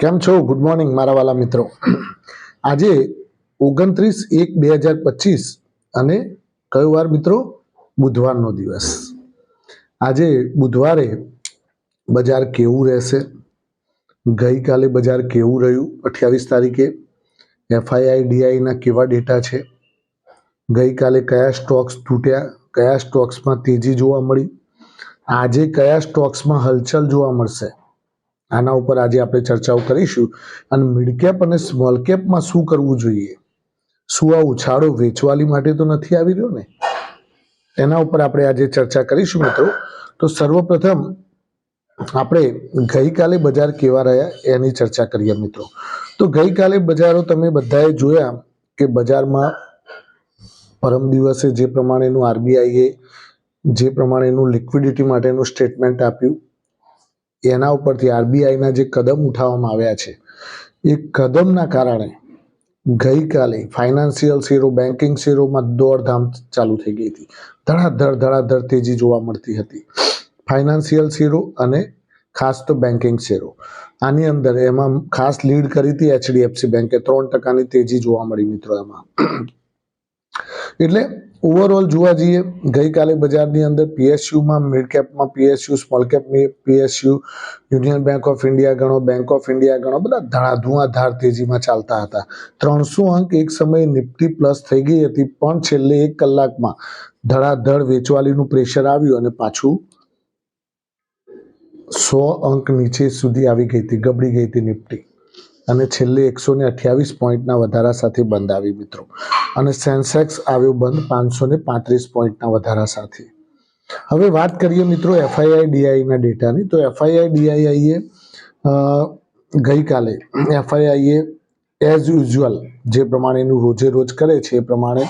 કેમ છો? Good morning મારા વાલા મિત્રો. આજે ઓગણત્રીસ એક બે હજાર પચીસ અને કયો વાર મિત્રો? બુધવારનો દિવસ. આજે બુધવારે બજાર કેવું રહેશે? ગઈકાલે બજાર કેવું રહ્યું? અઠ્યાવીસ તારીખે એફઆઈઆઈ ડીઆઈના કેવા ડેટા છે? ગઈકાલે કયા સ્ટોક્સ તૂટ્યા? કયા સ્ટોક્સમાં તેજી જોવા મળી? આજે કયા સ્ટોક્સમાં હલચલ જોવા મળશે? આના ઉપર આજે આપણે ચર્ચાઓ કરીશું. અને મિડ કેપ અને સ્મોલ કેપમાં શું કરવું જોઈએ? શું આ ઉછાળો વેચવાલી માટે તો નથી આવી રહ્યો ને? એના ઉપર આપણે આજે ચર્ચા કરીશું મિત્રો. તો સર્વપ્રથમ આપણે ગઈકાલે બજાર કેવા રહ્યા એની ચર્ચા કરીએ મિત્રો. તો ગઈકાલે બજારો તમે બધાએ જોયા કે બજારમાં પરમ દિવસે જે પ્રમાણેનું આરબીઆઈએ જે પ્રમાણેનું લિક્વિડિટી માટેનું સ્ટેટમેન્ટ આપ્યું. એના ઉપરથી આરબીઆઈના જે કદમ ઉઠાવવામાં આવ્યા છે, એ કદમના કારણે ગઈકાલે ફાઇનાન્સિયલ શેરો, બેન્કિંગ શેરોમાં દોડધામ ચાલુ થઈ ગઈ હતી. ધડાધડ ધડાધડ તેજી જોવા મળતી હતી. ફાઇનાન્સિયલ શેરો અને ખાસ તો બેન્કિંગ શેરો. આની અંદર એમાં ખાસ લીડ કરી હતી એચડીએફસી બેન્કે. ત્રણ ટકાની તેજી જોવા મળી મિત્રો એમાં. એટલે ઓવરઓલ જોવા જઈએ, ગઈકાલે બજારની અંદર પીએસયુમાં mid કેપમાં PSU small cap PSU union bank of India ગણો બેંક ઓફ ઇન્ડિયા ગણો, બધા ધડા ધુઆધાર તેજીમાં ચાલતા હતા. ત્રણસો અંક એક સમયે નિફ્ટી પ્લસ થઈ ગઈ હતી, પણ છેલ્લે એક કલાકમાં ધડાધડ વેચવાલીનું પ્રેશર આવ્યું અને પાછું સો અંક નીચે સુધી આવી ગઈ હતી, ગબડી ગઈ હતી નિફ્ટી. અને છેલ્લે એકસો ને અઠ્યાવીસ પોઈન્ટના વધારા સાથે બંધ આવી મિત્રો. અને સેન્સેક્સ આવ્યું બંધ પાંચસો ને પાંત્રીસ પોઈન્ટના વધારા સાથે. હવે વાત કરીએ મિત્રો એફઆઈઆઈ ડીઆઈના ડેટાની. તો એફઆઈઆઈ ડીઆઈઆઈએ ગઈકાલે એફઆઈઆઈએ એઝ યુઝ્યુઅલ જે પ્રમાણેનું રોજે રોજ કરે છે એ પ્રમાણે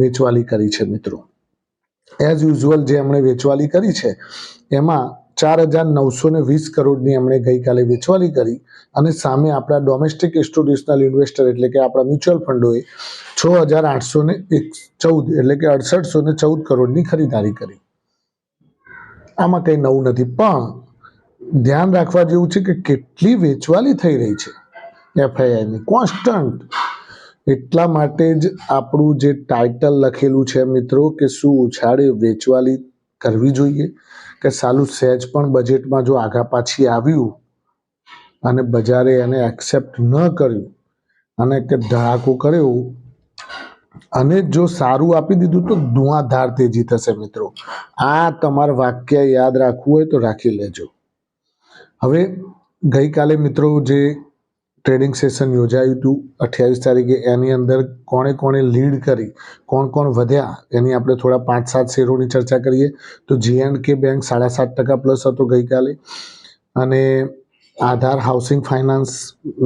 વેચવાલી કરી છે મિત્રો. એઝ યુઝ્યુઅલ જે એમણે વેચવાલી કરી છે, એમાં ચાર હજાર નવસો ને વીસ કરોડની એમણે ગઈકાલે વેચવાલી કરી અને સામે આપણા ડોમેસ્ટિક ઇન્સ્ટિટ્યુશનલ ઇન્વેસ્ટર એટલે કે આપણા મ્યુચ્યુઅલ ફંડોએ છ હજાર આઠસો ને એક ચૌદ એટલે કે અડસઠસો ને ચૌદ કરોડની ખરીદારી કરી. આમાં કંઈ નવું નથી, પણ ધ્યાન રાખવા જેવું છે કે કેટલી વેચવાલી થઈ રહી છે એફઆઈઆઈની કોન્સ્ટન્ટ એટલા માટે જ આપણું જે ટાઇટલ લખેલું છે મિત્રો કે શું ઉછાળે વેચવાલી કરવી જોઈએ કે સાલું સહેજ પણ બજેટમાં જો આગા પાછી આવ્યું અને બજારે એને એક્સેપ્ટ ન કર્યું અને કે ધડાકો કર્યો અને જો સારું આપી દીધું તો ધુઆધાર તેજી થશે મિત્રો. આ તમારે વાક્ય યાદ રાખવું હોય તો રાખી લેજો. હવે ગઈકાલે મિત્રો જે ટ્રેડિંગ સેશન યોજાયું હતું. અઠ્યાવીસ તારીખે એની અંદર કોણે કોણે લીડ કરી, કોણ કોણ વધ્યા, એની આપણે થોડા પાંચ સાત શેરોની ચર્ચા કરીએ. તો જી એન્ડ કે બેંક સાડા સાત ટકા પ્લસ હતો ગઈકાલે. અને આધાર હાઉસિંગ ફાઇનાન્સ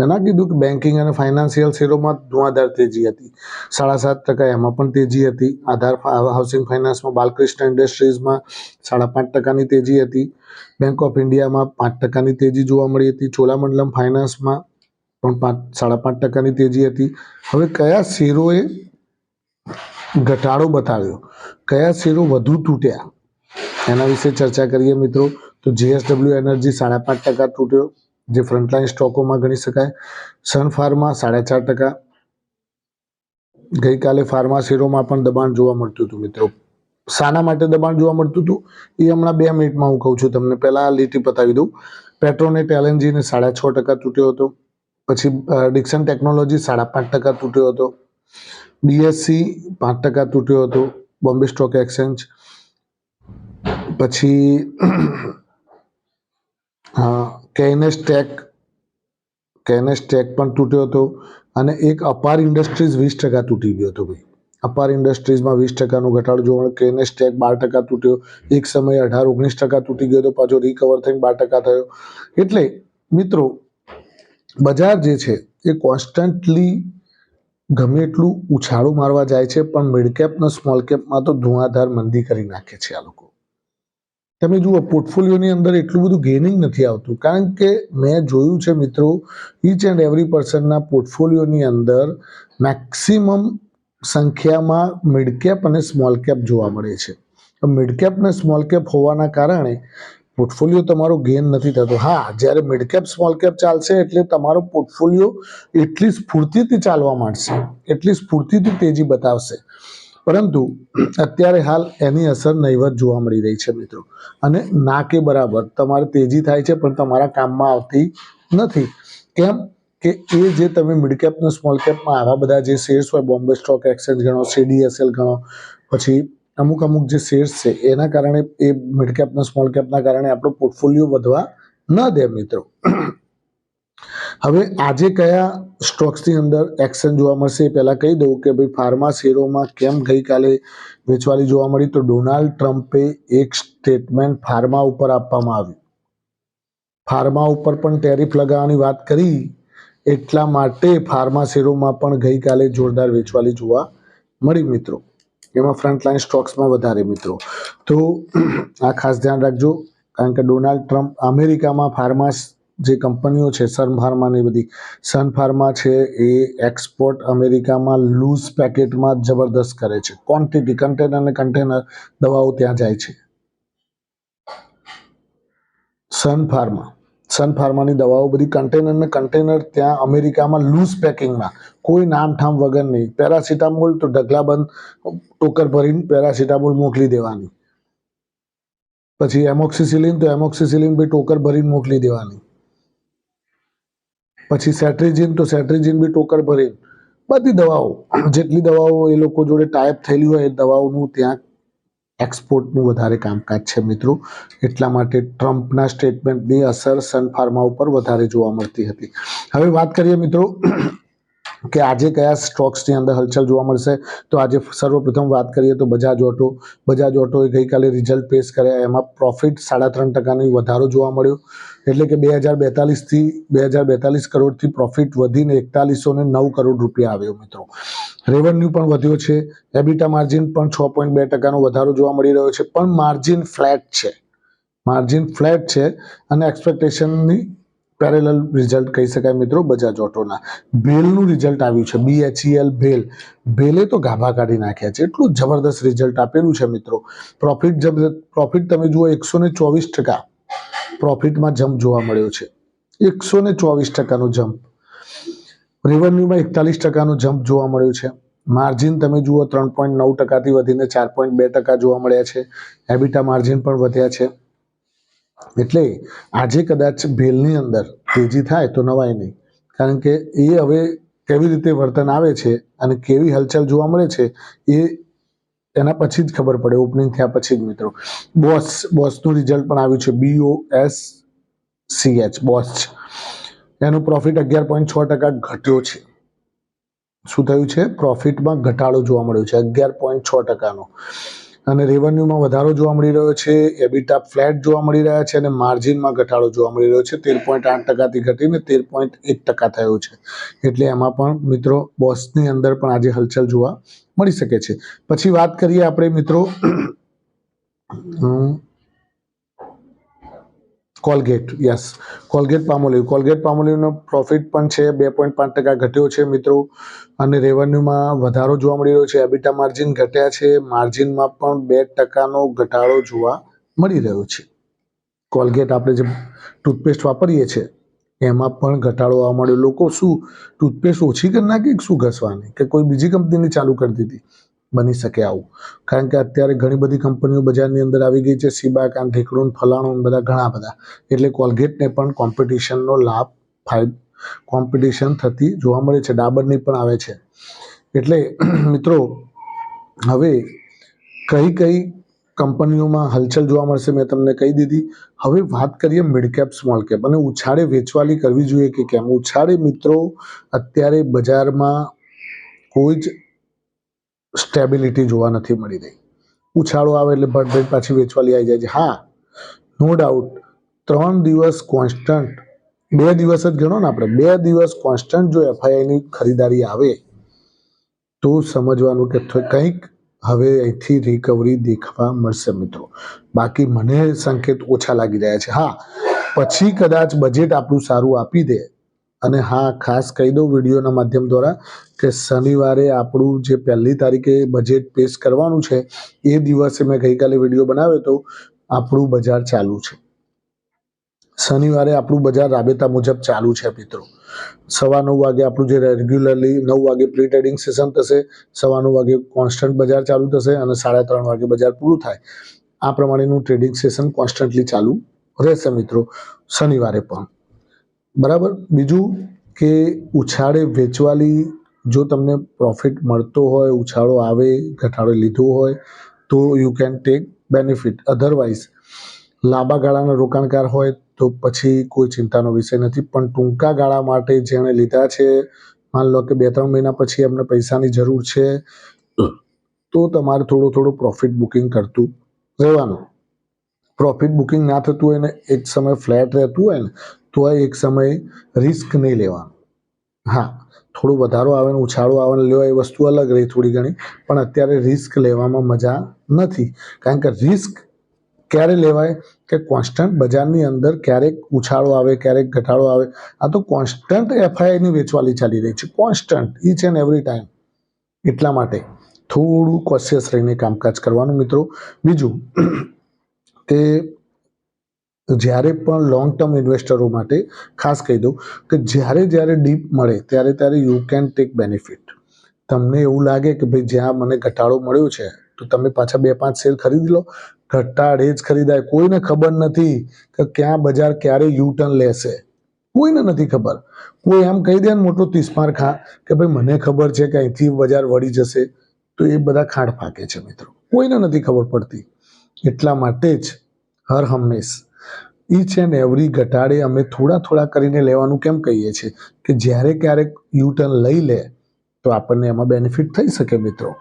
મેં ના કીધું કે બેન્કિંગ અને ફાઇનાન્સિયલ શેરોમાં ધુઆધાર તેજી હતી. સાડા સાત ટકા એમાં પણ તેજી હતી. આધાર હાઉસિંગ ફાઇનાન્સમાં બાલકૃષ્ણ ઇન્ડસ્ટ્રીઝમાં સાડા પાંચ ટકાની તેજી હતી. બેંક ઓફ ઇન્ડિયામાં પાંચ ટકાની તેજી જોવા મળી હતી. ચોલામંડલમ ફાઇનાન્સમાં પણ પાંચ, સાડા પાંચ ટકાની તેજી હતી. હવે કયા શેરોએ ઘટાડો બતાવ્યો? કયા શેરો વધુ તૂટ્યા? એના વિશે ચર્ચા કરીએ મિત્રો. તો જીએસડબલ્યુ એનર્જી સાડા પાંચ ટકા તૂટ્યો, જે ફ્રન્ટલાઇન સ્ટોકોમાં ગણી શકાય. સન ફાર્મા સાડા ચાર ટકા. ગઈકાલે ફાર્મા શેરોમાં પણ દબાણ જોવા મળતું હતું મિત્રો. શાના માટે દબાણ જોવા મળતું હતું? એ હમણાં બે મિનિટમાં હું કહું છું તમને. પહેલાં લીટી પતાવી દઉં. પેટ્રોનેટ એલએનજીને સાડા છ ટકા તૂટ્યો હતો. પછી ડિક્સન ટેકનોલોજી સાડા પાંચ ટકા તૂટ્યો હતો. બીએસસી પાંચ ટકા તૂટ્યો હતો. બોમ્બે સ્ટોક એક્સચેન્જ પછી કેનેસ ટેક કેનેસ ટેક પણ તૂટ્યો હતો. અને એક અપાર ઇન્ડસ્ટ્રીઝ વીસ ટકા તૂટી ગયો હતો ભાઈ. અપાર ઇન્ડસ્ટ્રીઝમાં વીસ ટકાનો ઘટાડો જોવા કેનેસ ટેક બાર ટકા તૂટ્યો. એક સમયે અઢાર, ઓગણીસ ટકા તૂટી ગયો હતો. પાછો રિકવર થઈને બાર ટકા થયો. એટલે, મિત્રો બજાર જે છે એ કોન્સ્ટન્ટલી ગમે એટલું ઉછાળો મારવા જાય છે, પણ મિડ કેપ સ્મોલ કેપમાં તો ધુઆધાર મંદી કરી નાખે છે આ લોકો. તમે જુઓ પોર્ટફોલિયોની અંદર એટલું બધું ગેનિંગ નથી આવતું, કારણ કે મેં જોયું છે મિત્રો ઈચ એન્ડ એવરી પર્સનના પોર્ટફોલિયોની અંદર મેક્સિમમ સંખ્યામાં મિડ કેપ અને સ્મોલ કેપ જોવા મળે છે. મિડ કેપ ને સ્મોલ કેપ હોવાના કારણે પોર્ટફોલિયો તમારો ગેન નથી થતો. હા, જ્યારે મિડ કેપ સ્મોલ કેપ ચાલશે એટલે તમારો પોર્ટફોલિયો એટલી સ્ફૂર્તિથી ચાલવા માંડશે. એટલી સ્ફૂર્તિથી તેજી બતાવશે. પરંતુ અત્યારે હાલ એની અસર નહીવત જોવા મળી રહી છે મિત્રો. અને ના કે બરાબર તમારે તેજી થાય છે, પણ તમારા કામમાં આવતી નથી. કેમ કે એ જે તમે મિડ કેપનો સ્મોલ કેપમાં આવા બધા જે શેર્સ હોય બોમ્બે સ્ટોક એક્સચેન્જ ગણો સીડીએસએલ ગણો, પછી અમુક અમુક જે શેર્સ છે, એના કારણે એ મિડ કેપના સ્મોલ કેપના કારણે આપણો પોર્ટફોલિયો વધવા ન દે મિત્રો. હવે આજે કયા સ્ટોક્સની અંદર એક્શન જોવા મળશે એ પહેલાં કહી દઉં કે ભાઈ ફાર્મા શેરોમાં કેમ ગઈકાલે વેચવાલી જોવા મળી તો ડોનાલ્ડ ટ્રમ્પે એક સ્ટેટમેન્ટ ફાર્મા ઉપર આપવામાં આવ્યું ફાર્મા ઉપર પણ ટેરિફ લગાવવાની વાત કરી. એટલા માટે ફાર્મા શેરોમાં પણ ગઈકાલે જોરદાર વેચવાલી જોવા મળી મિત્રો. એમાં ફ્રન્ટલાઇન સ્ટોક્સમાં વધારે મિત્રો. તો આ ખાસ ધ્યાન રાખજો, કારણ કે ડોનાલ્ડ ટ્રમ્પ અમેરિકામાં ફાર્મા જે કંપનીઓ છે સન ફાર્મા બધી સન ફાર્મા છે એ એક્સપોર્ટ અમેરિકામાં લૂઝ પેકેટમાં જબરદસ્ત કરે છે. ક્વોન્ટિટી કન્ટેનર અને કન્ટેનર દવાઓ ત્યાં જાય છે. સન ફાર્મા સન ફાર્માની દવાઓ બધી કન્ટેનર ને કન્ટેનર ત્યાં અમેરિકામાં લૂઝ પેકિંગમાં કોઈ નામઠામ વગર નહીં. પેરાસિટામોલ તો ઢગલાબંધ, ટોકર ભરીને પેરાસિટામોલ મોકલી દેવાની. પછી એમોક્સિસિલિન તો એમોક્સિસિલિન બી ટોકર ભરીને મોકલી દેવાની. પછી સેટ્રિજિન તો સેટ્રિજિન બી ટોકર ભરીને. બધી દવાઓ, જેટલી દવાઓ એ લોકો જોડે ટાઈપ થયેલી હોય એ દવાઓનું ત્યાં એક્સપોર્ટનું વધારે કામકાજ છે મિત્રો. એટલા માટે ટ્રમ્પના સ્ટેટમેન્ટની અસર સન ફાર્મા ઉપર વધારે જોવા મળતી હતી. હવે વાત કરીએ મિત્રો કે આજે કયા સ્ટોક્સની અંદર હલચલ જોવા મળશે. તો આજે સર્વપ્રથમ વાત કરીએ તો બજાજ ઓટો. બજાજ ઓટોએ ગઈકાલે રિઝલ્ટ પેશ કર્યા. એમાં પ્રોફિટ સાડા ત્રણ ટકાની વધારો જોવા મળ્યો. એટલે કે બે હજાર બેતાલીસથી બે હજાર બેતાલીસ કરોડથી પ્રોફિટ વધીને એકતાલીસો ને નવ કરોડ રૂપિયા આવ્યો મિત્રો. રેવન્યુ પણ વધ્યો છે. એબિટા માર્જિન પણ છ પોઈન્ટ બે ટકાનો વધારો જોવા મળી રહ્યો છે. પણ માર્જિન ફ્લેટ છે. માર્જિન ફ્લેટ છે અને એક્સપેક્ટેશનની પેરેલલ રિઝલ્ટ કહી શકાય મિત્રો બજાજ ઓટોના ભેલનું રિઝલ્ટ આવ્યું છે. બીએચઈએલ ભેલ ભેલે તો ગાભા કાઢી નાખ્યા છે. એટલું જબરદસ્ત રિઝલ્ટ આપેલું છે મિત્રો. પ્રોફિટ પ્રોફિટ તમે જુઓ એકસો ને ચોવીસ ટકા પ્રોફિટમાં જમ્પ જોવા મળ્યો છે. એકસો ને ચોવીસ ટકાનો જમ્પ રેવન્યુમાં એકતાલીસ ટકાનો જમ્પ જોવા મળ્યો છે. માર્જિન તમે જુઓ, ત્રણ પોઈન્ટ નવ ટકાથી વધીને ચાર પોઈન્ટ બે ટકા જોવા મળ્યા છે. એબિટા માર્જિન પણ વધ્યા છે. એટલે આજે કદાચ ભેલની અંદર તેજી થાય તો નવાય નહીં. કારણ કે એ હવે કેવી રીતે વર્તન આવે છે અને કેવી હલચલ જોવા મળે છે એ એના પછી જ ખબર પડે. ઓપનિંગ થયા પછી જ મિત્રો. બોસ બોસનું રિઝલ્ટ પણ આવ્યું છે. B O S C H Bosch એનું પ્રોફિટ અગિયાર પોઈન્ટ છ ટકા ઘટ્યો છે. શું થયું છે? પ્રોફિટમાં ઘટાડો જોવા મળ્યો છે, અગિયાર પોઈન્ટ છ ટકાનો. અને રેવન્યુમાં વધારો જોવા મળી રહ્યો છે એબિટા ફ્લેટ જોવા મળી રહ્યા છે અને માર્જિનમાં ઘટાડો જોવા મળી રહ્યો છે, તેર પોઈન્ટ આઠ ટકાથી ઘટીને તેર પોઈન્ટ એક ટકા થયો છે. એટલે એમાં પણ મિત્રો બોસની અંદર પણ આજે હલચલ જોવા મળી શકે છે. પછી વાત કરીએ આપણે મિત્રો Colgate yes Colgate Palmolive. Colgate પામોલીવનો profit પણ છે, બે પોઈન્ટ પાંચ ટકા ઘટ્યો છે મિત્રો. અને રેવન્યુમાં વધારો જોવા મળી રહ્યો છે. એબિટા માર્જિન ઘટ્યા છે. માર્જિનમાં પણ બે ટકાનો ઘટાડો જોવા મળી રહ્યો છે. કોલગેટ આપણે જે ટૂથપેસ્ટ વાપરીએ છીએ એમાં પણ ઘટાડો આવવા મળ્યો લોકો શું ટૂથપેસ્ટ ઓછી કરી નાખી શું ઘસવાની? કે કોઈ બીજી કંપનીની ચાલુ કરી દીધી? બની શકે આવું. કારણ કે અત્યારે ઘણી બધી કંપનીઓ બજારની અંદર આવી ગઈ છે સીબાકાન ઢીકડું ફલાણું બધા ઘણા બધા. એટલે કોલગેટને પણ કોમ્પિટિશનનો લાભ ફાય કોમ્પિટિશન થતી જોવા મળે છે, ડાબરની પણ આવે છે. એટલે મિત્રો, હવે કઈ કઈ કંપનીઓમાં હલચલ જોવા મળશે મેં તમને કહી દીધી. હવે વાત કરીએ મિડ કેપ સ્મોલ કેપ. અને ઉછાળે વેચવાલી કરવી જોઈએ કે કેમ? ઉછાળે મિત્રો, અત્યારે બજારમાં કોઈ જ સ્ટેબિલિટી જોવા નથી મળી રહી. ઉછાળો આવે એટલે ભટભટ પાછી વેચવાલી આવી જાય છે. હા, નો ડાઉટ, ત્રણ દિવસ કોન્સ્ટન્ટ, બે દિવસ જ ગણો ને આપણે, બે દિવસ કોન્સ્ટન્ટ જો એફઆઈઆઈની ખરીદારી આવે, તો સમજવાનું કે કંઈક હવે અહીંથી રિકવરી દેખવા મળશે મિત્રો. બાકી મને સંકેત ઓછા લાગી રહ્યા છે. હા, પછી કદાચ બજેટ આપણું સારું આપી દે અને હા, ખાસ કહી દઉં વિડીયોના માધ્યમ દ્વારા કે શનિવારે આપણું જે પહેલી તારીખે બજેટ પેશ કરવાનું છે, એ દિવસે મેં ગઈકાલે વીડિયો બનાવ્યો તો આપણું બજાર ચાલુ છે. શનિવારે આપણું બજાર રાબેતા મુજબ ચાલુ છે મિત્રો. સવા નવ વાગે આપણું જે રેગ્યુલરલી નવ વાગે પ્રી ટ્રેડિંગ સેશન થશે, સવા નવ વાગે કોન્સ્ટન્ટ બજાર ચાલુ થશે અને સાડા ત્રણ વાગે બજાર પૂરું થાય. આ પ્રમાણેનું ટ્રેડિંગ સેશન કોન્સ્ટન્ટલી ચાલુ રહેશે મિત્રો, શનિવારે પણ. બરાબર? બીજું કે ઉછાળે વેચવાલી જો તમને પ્રોફિટ મળતો હોય, ઉછાળો આવે, ઘટાડો લીધો હોય, તો you can take benefit otherwise લાંબા ગાળાના રોકાણકાર હોય તો પછી કોઈ ચિંતાનો વિષય નથી. પણ ટૂંકા ગાળા માટે જેણે લીધા છે, માન લો કે બે ત્રણ મહિના પછી એમને પૈસાની જરૂર છે, તો તમારે થોડું થોડું પ્રોફિટ બુકિંગ કરતું રહેવાનું. પ્રોફિટ બુકિંગ ના થતું હોય ને, એક સમય ફ્લેટ રહેતું હોય ને તો આ એક સમયે રિસ્ક નહીં લેવાનું. હા, થોડું વધારો આવે ને ઉછાળો આવે ને લેવા એ વસ્તુ અલગ રહી થોડી ઘણી, પણ અત્યારે રિસ્ક લેવામાં મજા નથી. કારણ કે રિસ્ક ક્યારે લેવાય કે કોન્સ્ટન્ટ બજારની અંદર ક્યારેક ઉછાળો આવે, ક્યારેક ઘટાડો આવે. આ તો કોન્સ્ટન્ટ એફઆઈઆઈની વેચવાલી ચાલી રહી છે. Constant each and every time એટલા માટે થોડું કોશિયસ રહીને કામકાજ કરવાનું મિત્રો. બીજું કે જ્યારે પણ લોંગ ટર્મ ઇન્વેસ્ટરો માટે ખાસ કહી દઉં કે જ્યારે જ્યારે ડીપ મળે, ત્યારે ત્યારે યુ કેન ટેક બેનિફિટ તમને એવું લાગે કે ભાઈ જ્યાં મને ઘટાડો મળ્યો છે, તો તમે પાછા બે પાંચ શેર ખરીદી લો. ઘટાડે જ ખરીદાય. કોઈને ખબર નથી કે ક્યાં બજાર ક્યારે યુ ટર્ન લેશે. કોઈને નથી ખબર. કોઈ એમ કહી દે ને મોટો તિસ્માર ખા કે ભાઈ મને ખબર છે કે અહીંથી બજાર વળી જશે. તો એ બધા ખાંડ ફાંકે છે મિત્રો. કોઈને નથી ખબર પડતી. એટલા માટે જ હર હંમેશ ઈચ એન્ડ એવરી ઘટાડે અમે થોડા થોડા કરીને લેવાનું કેમ કહીએ છીએ કે જ્યારે ક્યારેક યુ ટર્ન લઈ લે તો આપણને એમાં બેનિફિટ થઈ શકે મિત્રો.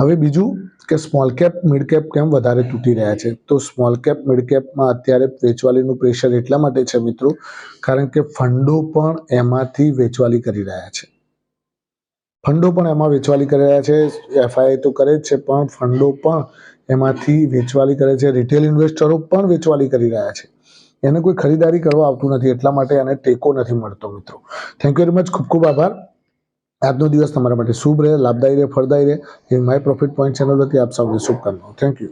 હવે બીજું કે સ્મોલ કેપ, મિડ કેપ કેમ વધારે તૂટી રહ્યા છે? તો સ્મોલ કેપ, મિડ કેપમાં અત્યારે વેચવાલીનું પ્રેશર એટલા માટે છે મિત્રો, કારણ કે ફંડો પણ એમાંથી વેચવાલી કરી રહ્યા છે. ફંડો પણ એમાં વેચવાલી કરી રહ્યા છે. એફઆઈ તો કરે જ છે, પણ ફંડો પણ એમાંથી વેચવાલી કરે છે. રિટેલ ઇન્વેસ્ટરો પણ વેચવાલી કરી રહ્યા છે. એને કોઈ ખરીદારી કરવા આવતું નથી, એટલા માટે એને ટેકો નથી મળતો, મિત્રો. થેન્ક યુ વેરી મચ ખૂબ ખૂબ આભાર. આજનો દિવસ તમારા માટે શુભ રહે, લાભદાયી રહે, ફળદાયી રહે. એ માય પ્રોફિટ પોઈન્ટ ચેનલ વતી આપ સૌને શુભકામનાઓ. Thank you